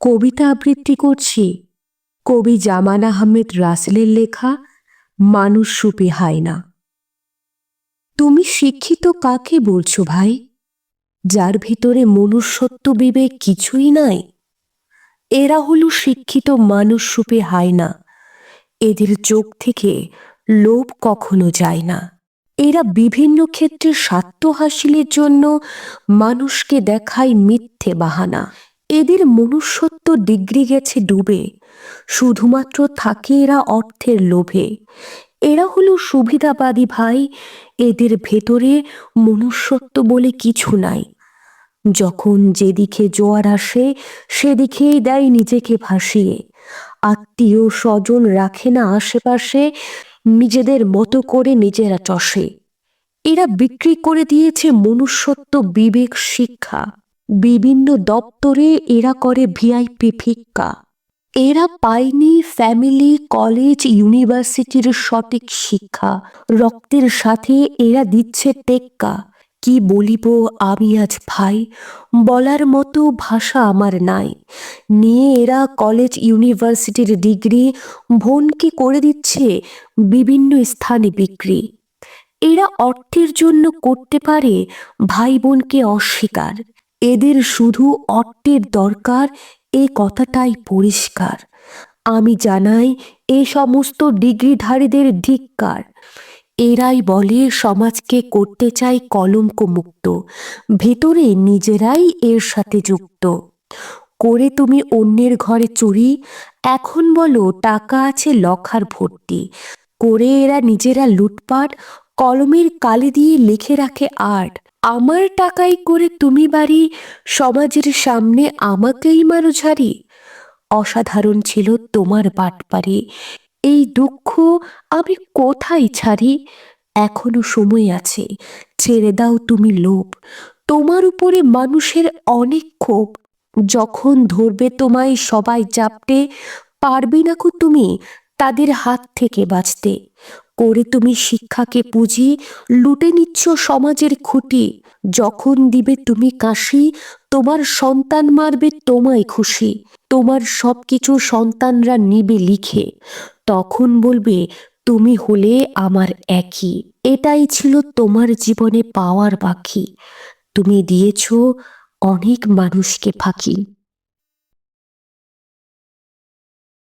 কবিতা আবৃত্তি করছি। কবি জামান আহমেদ রাসেলের লেখা, মানুষ সুপি হায়না তুমি শিক্ষিত কাকে বলছো ভাই? যার ভিতরে মনুষ্যত্ব বিবেক কিছুই নাই? এরা হলো শিক্ষিত মানুষ সুপে হায়না এদের চোখ থেকে লোভ কখনো যায় না। এরা বিভিন্ন ক্ষেত্রে স্বার্থ হাসিলের জন্য মানুষকে দেখায় মিথ্যে বাহানা। এদের মনুষ্যত্ব ডিগ্রি গেছে ডুবে। শুধুমাত্র থাকে এরা অর্থের লোভে। এরা হলো সুবিধাবাদী ভাই, এদের ভেতরে মনুষ্যত্ব বলে কিছু নাই। যখন যেদিকে জোয়ার আসে, সেদিকেই দেয় নিজেকে ভাসিয়ে। আত্মীয় স্বজন রাখে না আশেপাশে, নিজেদের মতো করে নিজেরা চষে। এরা বিক্রি করে দিয়েছে মনুষ্যত্ব, বিবেক, শিক্ষা। বিভিন্ন দপ্তরে এরা করে ভিআইপি ভিক্ষা। এরা পায়নি ফ্যামিলি, কলেজ, ইউনিভার্সিটির সঠিক শিক্ষা। রক্তের সাথে এরা দিচ্ছে টেক্কা। কি বলিব আমি আজ ভাই? বলার মতো ভাষা আমার নাই। নিয়ে এরা কলেজ, ইউনিভার্সিটির ডিগ্রি ভনকে করে দিচ্ছে? বিভিন্ন স্থানে বিক্রি। এরা অর্থের জন্য করতে পারে, ভাই বোনকে অস্বীকার। এদের শুধু অর্থের দরকার, এ কথাটাই পরিষ্কার। আমি জানাই, এ সমস্ত ডিগ্রিধারীদের ধিক্কার। এরাই বলে, সমাজকে করতে চাই কলঙ্ক মুক্ত ভেতরে নিজেরাই এর সাথে যুক্ত। করে তুমি অন্যের ঘরে চুরি, এখন বলো টাকা আছে লখার ভর্তি। করে এরা নিজেরা লুটপাট, কলমের কালি দিয়ে লিখে রাখে আর্ট। আমার টাকাই করে তুমি বাড়ি সমাজের সামনে আমাকেই মারো ঝাড়ি। অসাধারণ ছিল তোমার বাটপারি এই দুঃখ আমি কোথায় ছাড়ি? এখনও সময় আছে। ছেড়ে দাও তুমি লোভ। তোমার উপরে মানুষের অনেক ক্ষোভ। যখন ধরবে তোমায় সবাই চাপটে পারবে না কো তুমি তাদের হাত থেকে বাঁচতে। করে তুমি শিক্ষাকে পুঁজি লুটে নিচ্ছ সমাজের খুঁটি। যখন দিবে তুমি কাশি, তোমার সন্তান মারবে তোমায় খুশি। তোমার সব কিছু সন্তানরা নিবে লিখে। তখন বলবে, তুমি হলে আমার একই। এটাই ছিল তোমার জীবনে পাওয়ার বাকি তুমি দিয়েছ অনেক মানুষকে ফাঁকি।